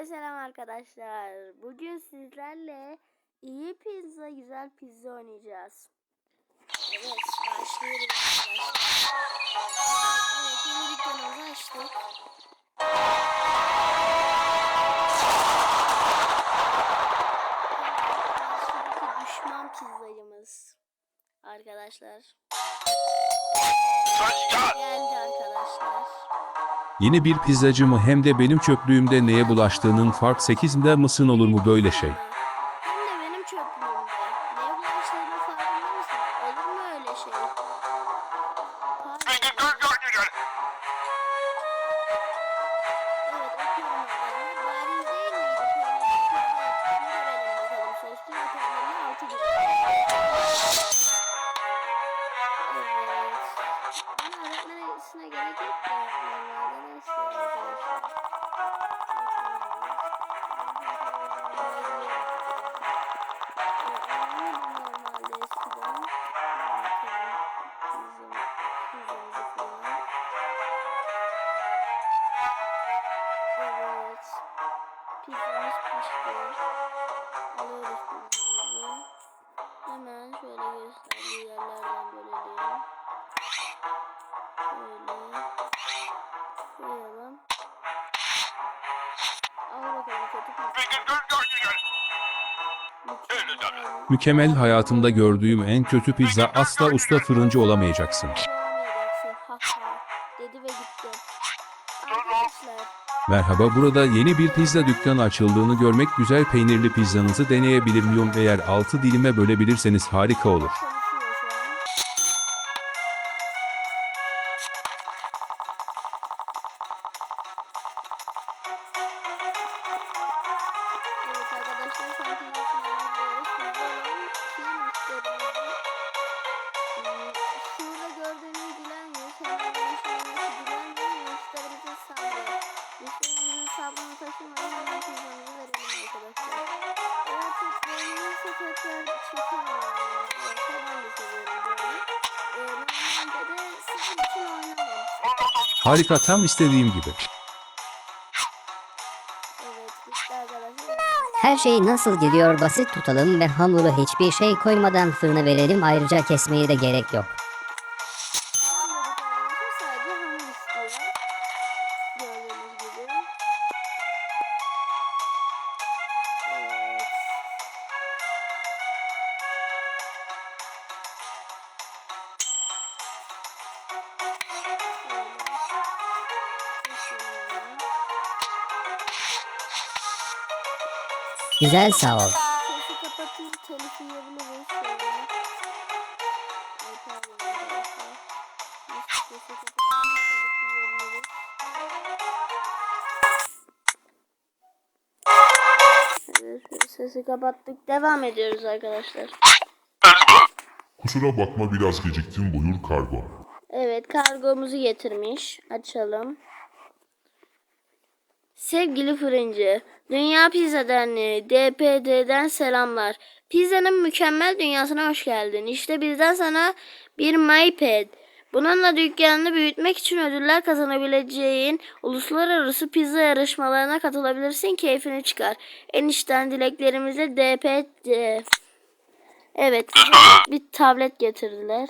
Hepinize selam arkadaşlar. Bugün sizlerle iyi pizza, güzel pizza oynayacağız. Evet, başlıyoruz arkadaşlar. Evet, yeni dükkanımızı açtık. Karşıdaki düşman pizzacımız. Arkadaşlar. Geldi arkadaşlar. Yeni bir pizzacı mı hem de benim çöplüğümde neye bulaştığının fark 8'inde mısın olur mu böyle şey? Mükemmel. Hayatımda gördüğüm en kötü pizza asla usta fırıncı olamayacaksın. Merhaba burada yeni bir pizza dükkanı açıldığını görmek güzel peynirli pizzanızı deneyebilir miyim eğer 6 dilime bölebilirseniz harika olur. Harika tam istediğim gibi. Her şey nasıl gidiyor basit tutalım ve hamuru hiçbir şey koymadan fırına verelim ayrıca kesmeye de gerek yok. Güzel sağ ol. Sesi kapattık. Devam ediyoruz arkadaşlar. Kusura bakma biraz geciktim buyur kargo. Evet kargomuzu getirmiş. Açalım. Sevgili fırıncı, Dünya Pizza Derneği DPD'den selamlar. Pizzanın mükemmel dünyasına hoş geldin. İşte bizden sana bir MyPad. Bununla dükkanını büyütmek için ödüller kazanabileceğin uluslararası pizza yarışmalarına katılabilirsin. Keyfini çıkar. En içten dileklerimizle DPD. Evet, bir tablet getirdiler.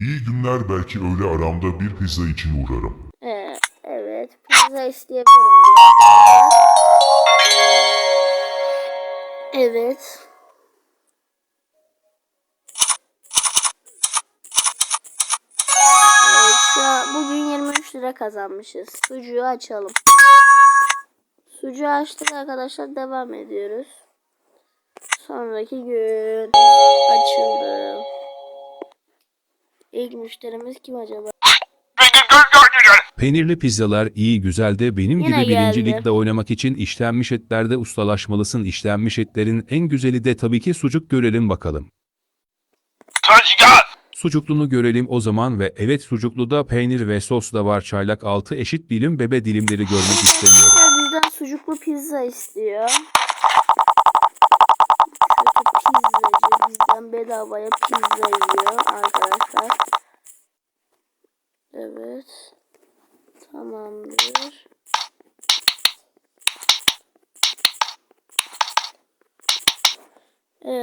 İyi günler belki öğle aramda bir pizza için uğrarım. Ee, evet. Pizza isteyebilirim diyor. Evet. Evet şu an bugün 23 lira kazanmışız. Sucuğu açalım. Sucuğu açtık arkadaşlar devam ediyoruz. Sonraki gün açıldı. İlk müşterimiz kim acaba? Peynirli pizzalar iyi güzel de benim Yine gibi birinci geldi. ligde oynamak için işlenmiş etlerde ustalaşmalısın. İşlenmiş etlerin en güzeli de tabii ki sucuk görelim bakalım. Sucuklunu görelim o zaman ve evet sucukluda peynir ve sos da var çaylak altı eşit dilim bebe dilimleri görmek istemiyorum. Arkadaşlar bizden sucuklu pizza istiyor. Kötü pizzacı bizden bedavaya pizza yiyor arkadaşlar. Evet. Tamamdır.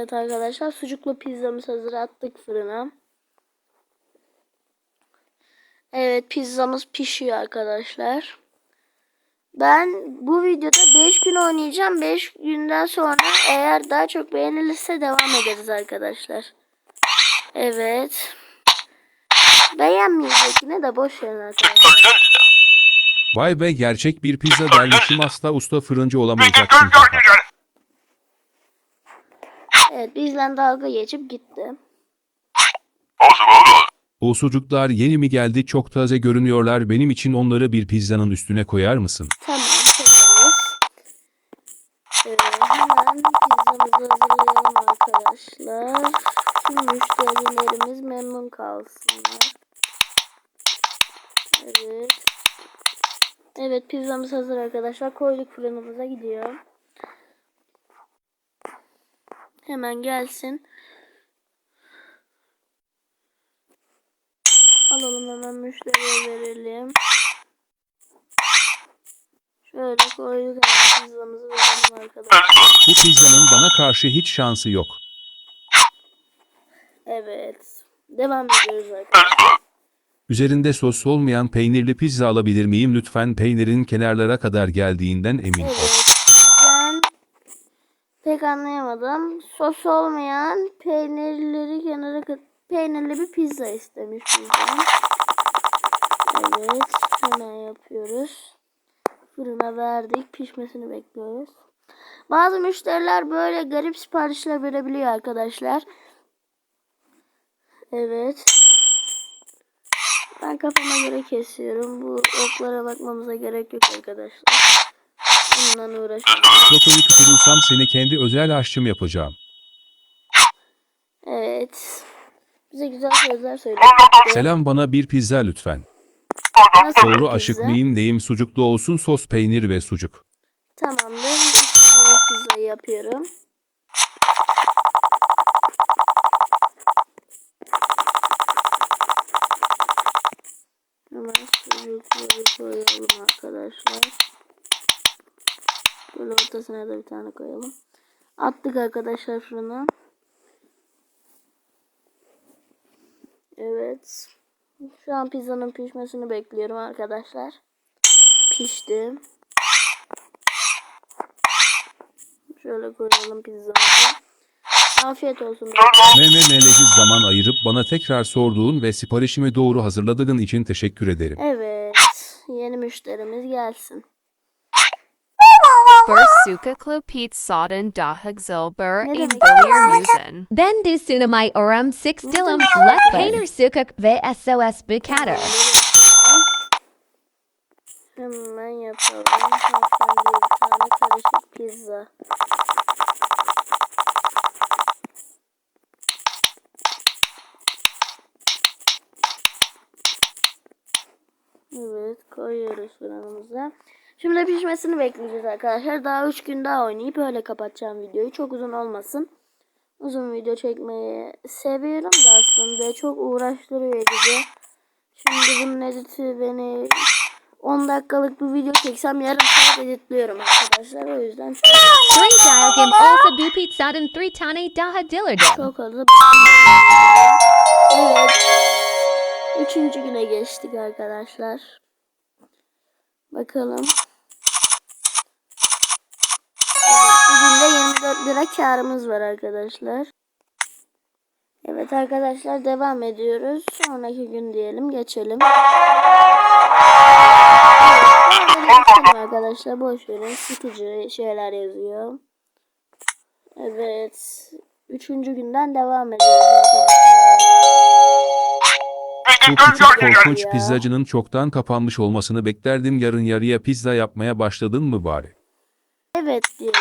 Evet arkadaşlar sucuklu pizzamız hazır attık fırına. Evet pizzamız pişiyor arkadaşlar. Ben bu videoda 5 gün oynayacağım. 5 günden sonra eğer daha çok beğenilirse devam ederiz arkadaşlar. Evet. Beğenmeyecek yine de boş verin arkadaşlar. Vay be gerçek bir pizza dermişim asla usta fırıncı olamayacaksın. Evet bizden dalga geçip gitti. O sucuklar yeni mi geldi çok taze görünüyorlar benim için onları bir pizzanın üstüne koyar mısın? Tamam koyarız. Ee, hemen pizzamızı hazırlayalım arkadaşlar. Tüm müşterilerimiz memnun kalsınlar. Evet. Evet pizzamız hazır arkadaşlar. Koyduk fırınımıza gidiyor. Hemen gelsin. Alalım hemen müşteriye verelim. Şöyle koyduk hemen pizzamızı verelim arkadaşlar. Bu pizzanın bana karşı hiç şansı yok. Evet. Devam ediyoruz arkadaşlar. Üzerinde sos olmayan peynirli pizza alabilir miyim lütfen peynirin kenarlara kadar geldiğinden emin ol. Evet. Pek anlayamadım. Sos olmayan peynirleri kenara kat- peynirli bir pizza istemiş bizden. Evet. Hemen yapıyoruz. Fırına verdik. Pişmesini bekliyoruz. Bazı müşteriler böyle garip siparişler verebiliyor arkadaşlar. Evet. Ben kafama göre kesiyorum. Bu oklara bakmamıza gerek yok arkadaşlar. Bundan uğraşıyorum. Lotoyu tuturursam seni kendi özel aşçım yapacağım. Evet. Bize güzel sözler söyledi. Selam bana bir pizza lütfen. Nasıl Doğru pizza? aşık mıyım neyim sucuklu olsun sos peynir ve sucuk. Tamamdır. İstediğim pizzayı yapıyorum. Hemen sucukları koyalım arkadaşlar. Böyle ortasına da bir tane koyalım. Attık arkadaşlar fırına. Evet. Şu an pizzanın pişmesini bekliyorum arkadaşlar. Pişti. Şöyle koyalım pizzamızı. Afiyet olsun. Meme melehiz zaman ayırıp bana tekrar sorduğun ve siparişimi doğru hazırladığın için teşekkür ederim. Evet. Yeni müşterimiz gelsin. Bursuka klopit sodden dahagzilber Ne in demek? bilier musen. Ben du sunamay oram six dilum let painter sukuk ve SOS bukater. Hemen yapalım. Hanımefendiye bir tane karışık pizza. Evet koyuyoruz fırınımıza. Şimdi pişmesini bekleyeceğiz arkadaşlar. Daha 3 gün daha oynayıp öyle kapatacağım videoyu. Çok uzun olmasın. Uzun video çekmeyi seviyorum da aslında. Çok uğraştırıyor edici. Şimdi bunun editi beni 10 dakikalık bir video çeksem yarım saat editliyorum arkadaşlar. O yüzden çok, hızlı. Evet. Üçüncü güne geçtik arkadaşlar. Bakalım. Bugün de 24 lira karımız var arkadaşlar. Evet arkadaşlar devam ediyoruz. Sonraki gün diyelim geçelim. Evet, arkadaşlar boş verin. Sıkıcı şeyler yazıyor. Evet. Üçüncü günden devam ediyoruz. Bu küçük korkunç pizzacının çoktan kapanmış olmasını beklerdim yarın yarıya pizza yapmaya başladın mı bari? Evet diyelim.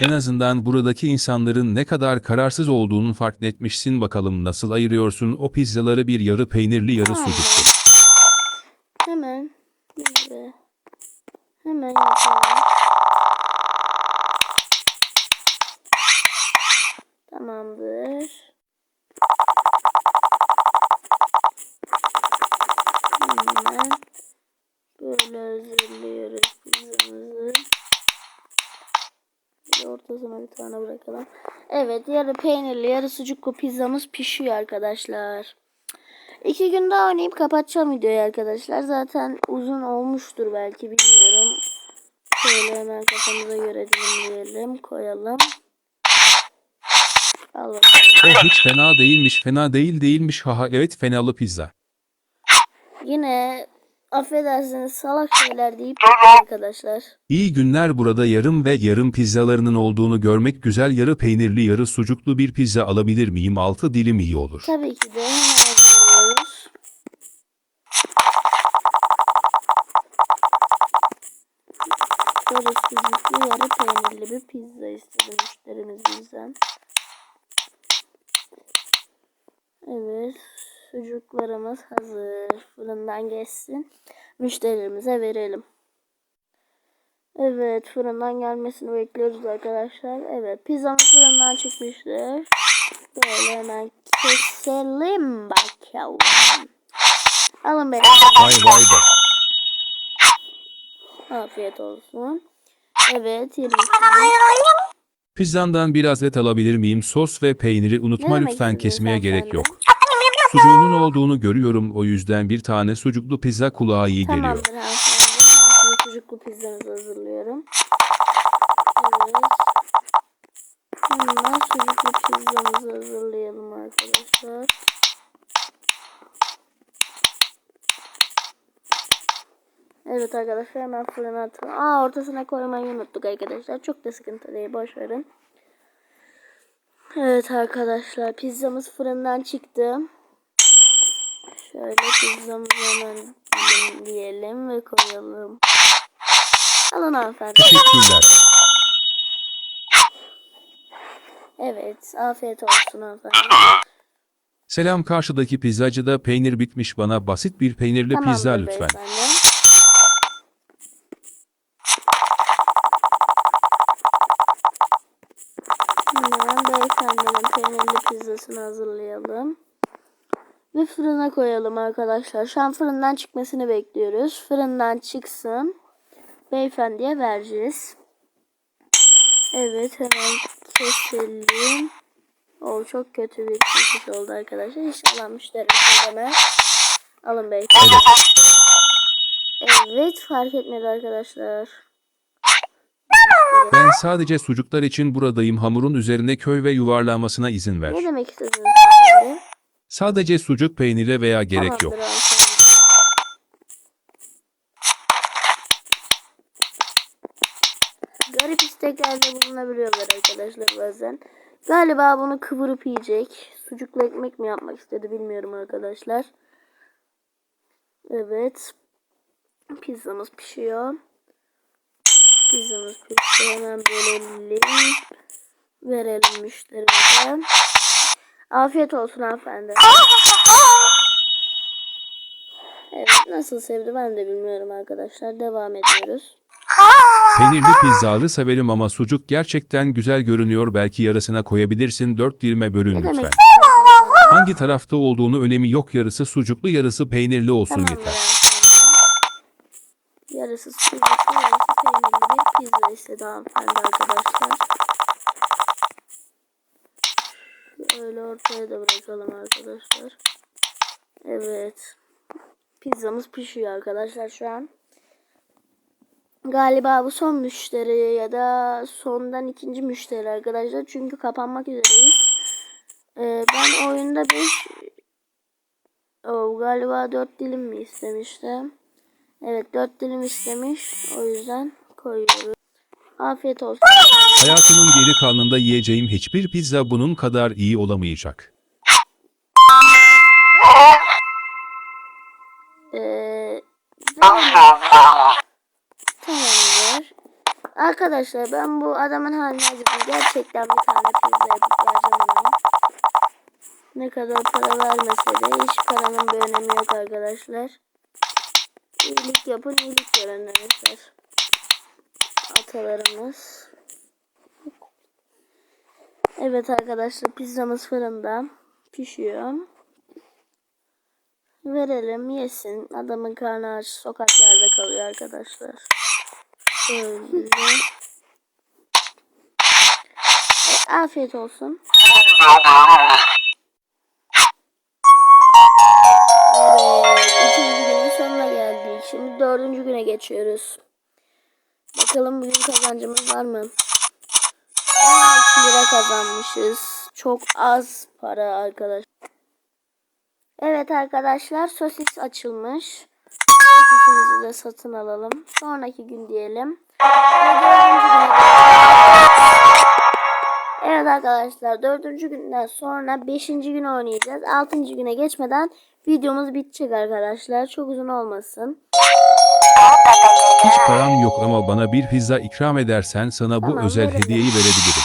En azından buradaki insanların ne kadar kararsız olduğunu fark etmişsin bakalım nasıl ayırıyorsun o pizzaları bir yarı peynirli yarı sucuklu. Hemen. Hemen yapalım. Tane bırakalım. Evet yarı peynirli yarı sucuklu pizzamız pişiyor arkadaşlar. İki gün daha oynayıp kapatacağım videoyu arkadaşlar. Zaten uzun olmuştur belki bilmiyorum. Şöyle hemen kafamıza göre dilimleyelim koyalım. Al bakalım. Oh hiç fena değilmiş, fena değil değilmiş. Haha evet fenalı pizza. Yine affedersiniz salak şeyler deyip arkadaşlar. İyi günler burada yarım ve yarım pizzalarının olduğunu görmek güzel yarı peynirli yarı sucuklu bir pizza alabilir miyim? 6 dilim iyi olur. Tabii ki de hemen hazırlıyoruz. Yarı sucuklu yarı peynirli bir pizza istedi müşterimiz bizden. Evet sucuklarımız hazır. Fırından geçsin. Müşterilerimize verelim. Evet fırından gelmesini bekliyoruz arkadaşlar. Evet pizzamız fırından çıkmıştır. Böyle hemen keselim bakalım. Alın beni. Vay vay be. Afiyet olsun. Evet 20 Pizzandan biraz et alabilir miyim? Sos ve peyniri unutma lütfen kesmeye gerek yok. Sucuğunun olduğunu görüyorum o yüzden bir tane sucuklu pizza kulağa iyi geliyor. Tamamdır hanımefendi. Sucuklu pizzanızı hazırlıyorum. Evet. Hemen sucuklu pizzamızı hazırlayalım arkadaşlar. Evet arkadaşlar hemen fırına atalım. Aa ortasına koymayı unuttuk arkadaşlar. Çok da sıkıntı değil boş verin. Evet arkadaşlar pizzamız fırından çıktı. Şöyle pizzamızı hemen diyelim ve koyalım. Alın hanımefendi. Teşekkürler. Evet afiyet olsun hanımefendi. Selam karşıdaki pizzacıda peynir bitmiş bana basit bir peynirli pizza Tamamdır lütfen. beyefendi. Hemen beyefendinin peynirli pizzasını hazırlayalım. Ve fırına koyalım arkadaşlar. Şu an fırından çıkmasını bekliyoruz. Fırından çıksın. Beyefendiye vereceğiz. Evet hemen keselim. O çok kötü bir kesiş oldu arkadaşlar. İnşallah müşteri söylemez. Alın beyefendi. Evet. Fark etmedi arkadaşlar. Ben sadece sucuklar için buradayım hamurun üzerine köy ve yuvarlanmasına izin ver. Ne demek istediniz? Sadece sucuk peynire veya gerek yok. Garip isteklerde bulunabiliyorlar arkadaşlar bazen. Galiba bunu kıvırıp yiyecek. Sucuklu ekmek mi yapmak istedi bilmiyorum arkadaşlar. Evet. Pizzamız pişiyor. Pizzamız pişti. Hemen bölelim. Verelim müşterimize. Afiyet olsun hanımefendi. Evet nasıl sevdi ben de bilmiyorum arkadaşlar. Devam ediyoruz. Peynirli pizzalı severim ama sucuk gerçekten güzel görünüyor belki yarısına koyabilirsin 4 dilime bölün Ne lütfen. demek Hangi tarafta olduğunu önemi yok yarısı sucuklu yarısı peynirli olsun Tamamdır yeter. hanımefendi. Yarısı sucuklu yarısı peynirli bir pizza istedi hanımefendi arkadaşlar. Öyle ortaya da bırakalım arkadaşlar. Evet. Pizzamız pişiyor arkadaşlar şu an. Galiba bu son müşteri ya da sondan ikinci müşteri arkadaşlar. Çünkü kapanmak üzereyiz. Ee, ben oyunda 5 o galiba 4 dilim mi istemiştim? Evet 4 dilim istemiş. O yüzden koyuyoruz. Afiyet olsun. Hayatımın geri kalanında yiyeceğim hiçbir pizza bunun kadar iyi olamayacak. Ee, Tamamdır. Arkadaşlar ben bu adamın haline acıdım. Gerçekten bir tane pizza yapıp ona. Ne kadar para vermese de hiç paranın bir önemi yok arkadaşlar. İyilik yapın iyilik görün demişler. Atalarımız. Evet arkadaşlar pizzamız fırında pişiyor. Verelim yesin. Adamın karnı aç sokaklarda kalıyor arkadaşlar. Şöyle. Afiyet olsun. Evet, üçüncü günün sonuna geldik. Şimdi dördüncü güne geçiyoruz. Bakalım bugün kazancımız var mı? 16 lira kazanmışız. Çok az para arkadaşlar. Evet arkadaşlar sosis açılmış. Sosisimizi de satın alalım. Sonraki gün diyelim. Evet arkadaşlar dördüncü günden sonra beşinci gün oynayacağız. Altıncı güne geçmeden videomuz bitecek arkadaşlar. Çok uzun olmasın. Hiç param yok ama bana bir pizza ikram edersen sana bu Tamam, özel veririm. hediyeyi verebilirim.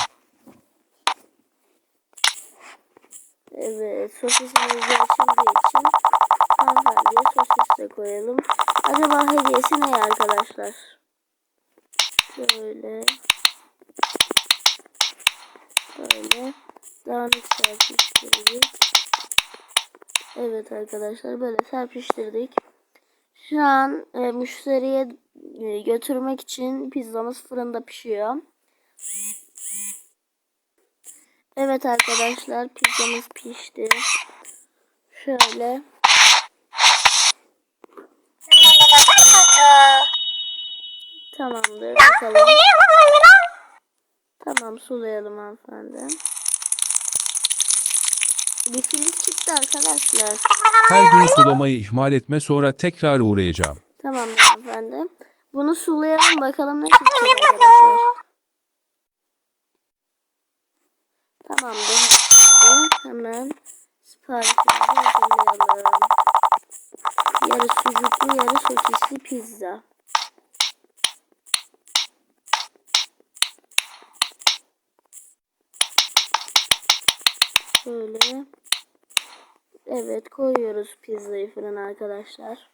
Evet sosisimiz de açıldığı için hanımefendiye sosis de koyalım. Acaba hediyesi ne arkadaşlar? Şöyle. Böyle. Dağınık serpiştirdik. Evet arkadaşlar böyle serpiştirdik. Şu an e, müşteriye e, götürmek için pizzamız fırında pişiyor. Evet arkadaşlar pizzamız pişti. Şöyle. Tamamdır bakalım. Tamam sulayalım hanımefendi. Filiz çıktı arkadaşlar. Her gün sulamayı ihmal etme sonra tekrar uğrayacağım. Tamamdır hanımefendi. Bunu sulayalım bakalım ne çıkacak arkadaşlar. Tamamdır. Hemen siparişimizi hazırlayalım. Yarı sucuklu yarı sosisli pizza. Şöyle. Evet koyuyoruz pizzayı fırına arkadaşlar.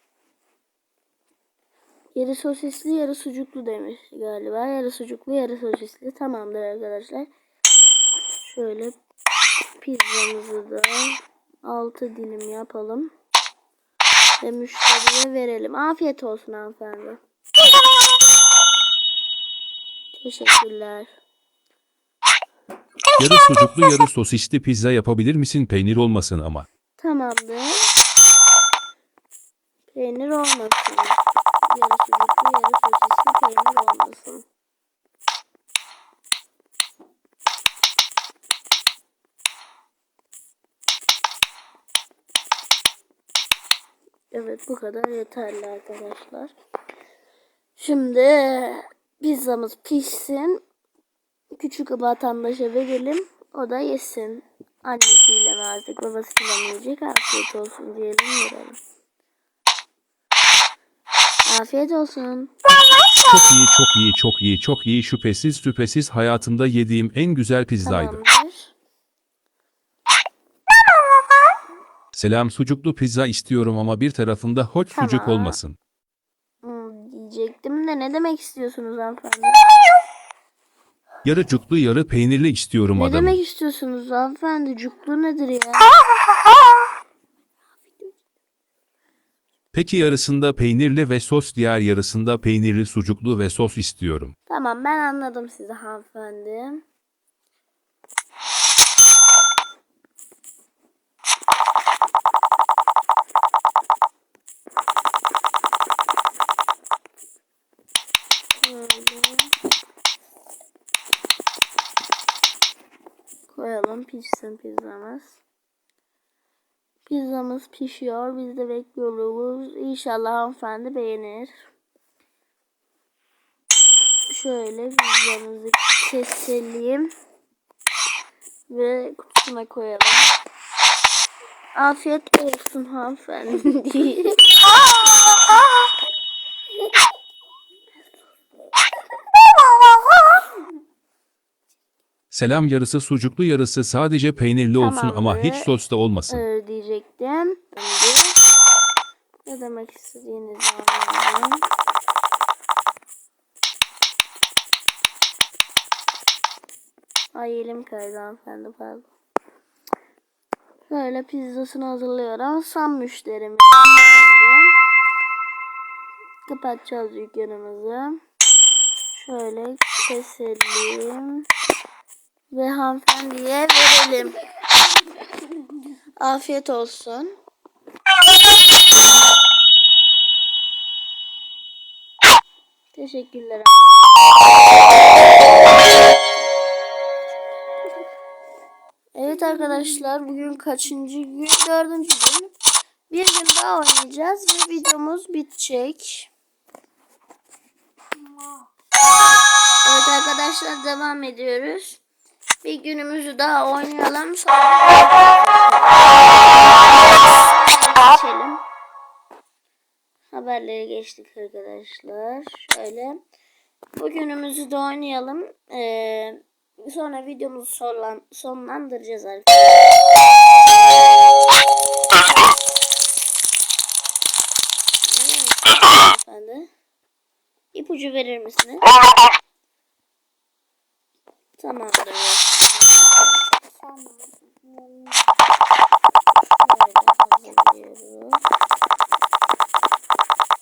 Yarı sosisli yarı sucuklu demiş galiba. Yarı sucuklu yarı sosisli. Tamamdır arkadaşlar. Şöyle pizzamızı da 6 dilim yapalım. Ve müşteriye verelim. Afiyet olsun hanımefendi. Teşekkürler. Yarı sucuklu yarı sosisli pizza yapabilir misin peynir olmasın ama. Tamamdır. Peynir olmasın. Yarı sucuklu yarı sosisli peynir olmasın. Evet bu kadar yeterli arkadaşlar. Şimdi pizzamız pişsin. Küçük vatandaşa verelim. O da yesin. Annesiyle mi artık babasıyla mı yiyecek? Afiyet olsun diyelim verelim. Afiyet olsun. Çok iyi çok iyi çok iyi çok iyi şüphesiz şüphesiz hayatımda yediğim en güzel pizzaydı. Tamamdır. Selam sucuklu pizza istiyorum ama bir tarafında sucuk Tamam. olmasın. Hmm, diyecektim de ne demek istiyorsunuz hanımefendi? Yarı cuklu yarı peynirli istiyorum Ne adamı. demek istiyorsunuz hanımefendi? Cuklu nedir ya? Peki yarısında peynirli ve sos diğer yarısında peynirli sucuklu ve sos istiyorum. Tamam ben anladım sizi hanımefendi. Böyle. Koyalım pişsin pizzamız. Pizzamız pişiyor. Biz de bekliyoruz. İnşallah hanımefendi beğenir. Şöyle pizzamızı keselim. Ve kutusuna koyalım. Afiyet olsun hanımefendi. Selam yarısı sucuklu yarısı sadece peynirli olsun ama hiç Tamamdır. sos da olmasın. Öyle diyecektim. Şimdi ne demek istediğinizi anladım. Ay elim kaydı hanımefendi pardon. Böyle pizzasını hazırlıyorum. Son hanımefendi. Kapatacağız dükkanımızı. Şöyle keselim. Ve hanımefendiye verelim. Afiyet olsun. Teşekkürler. Evet arkadaşlar bugün kaçıncı gün? Dördüncü gün. Bir gün daha oynayacağız ve videomuz bitecek. Evet arkadaşlar devam ediyoruz. Bir günümüzü daha oynayalım sonra geçelim. Haberlere geçtik arkadaşlar. Şöyle. Bugünümüzü de oynayalım. Ee, sonra videomuzu sonlan sonlandıracağız arkadaşlar. Efendim? İpucu verir misiniz? Tamamdır.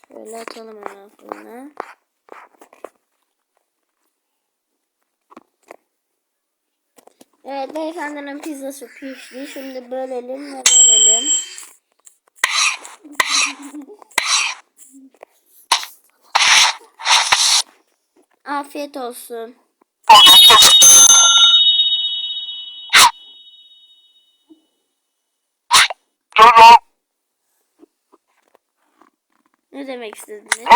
Şöyle atalım hemen fırına. Evet beyefendinin pizzası pişti. Şimdi bölelim ve verelim. Afiyet olsun. Ne demek istediniz?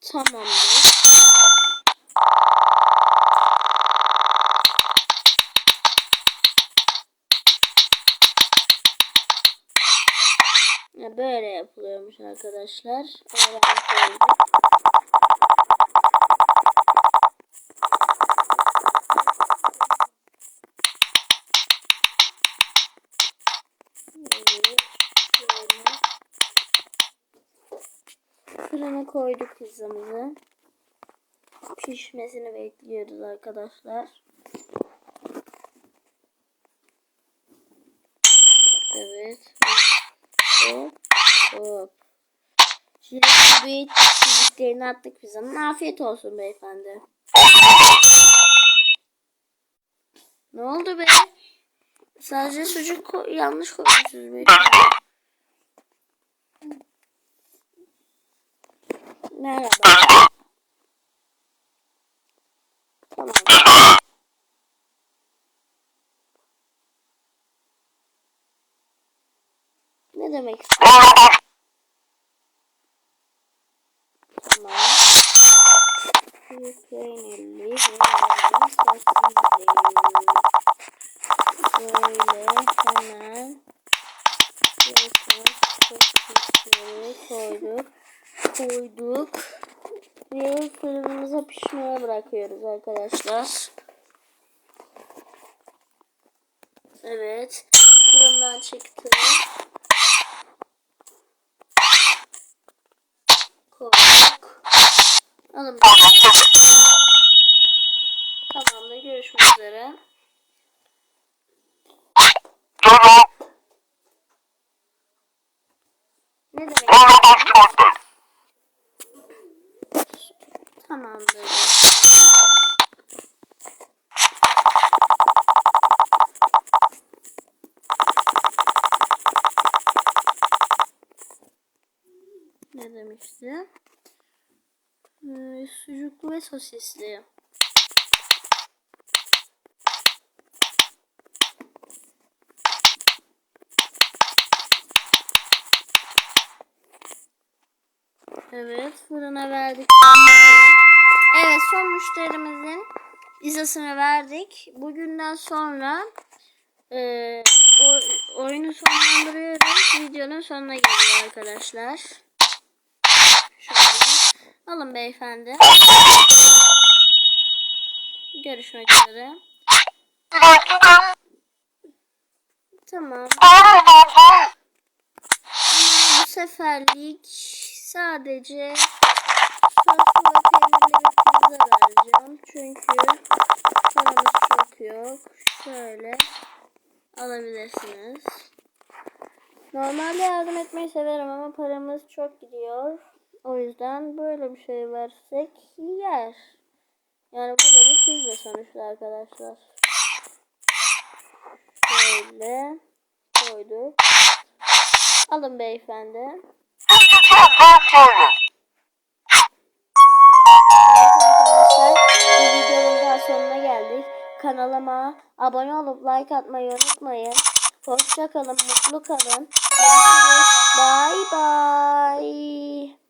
Tamamdır. Böyle yapılıyormuş arkadaşlar. Pişmesini bekliyoruz arkadaşlar. Evet. Hop. Hop. Şimdi bir çiziklerini attık pizzanın. Afiyet olsun beyefendi. Ne oldu be? Sadece sucuk ko- yanlış koymuşsunuz beyefendi. Merhaba. Ne demek istiyorsun? Tamam. Sosisli. Böyle hemen koyduk. Koyduk. Ve fırınımıza pişmeye bırakıyoruz arkadaşlar. Evet. Fırından çıktı. Koyduk. Alın bakalım. Tamamdır. Görüşmek üzere. Ne demek? Tamamdır. Demişti? Ee, sucuklu ve sosisli. Evet fırına verdik. Evet son müşterimizin pizzasını verdik. Bugünden sonra e, oyunu sonlandırıyoruz. Videonun sonuna geliyor arkadaşlar. Alın beyefendi. Görüşmek üzere. Tamam. Ama bu seferlik sadece bir pizza vereceğim. Çünkü paramız çok yok. Şöyle alabilirsiniz. Normalde yardım etmeyi severim ama paramız çok gidiyor. O yüzden böyle bir şey versek yer. Yani bu da bir pizza sonuçta arkadaşlar. Böyle koyduk. Alın beyefendi. Bu videonun daha sonuna geldik. Kanalıma abone olup like atmayı unutmayın. Hoşça kalın, mutlu kalın. Görüşürüz. Bye bye.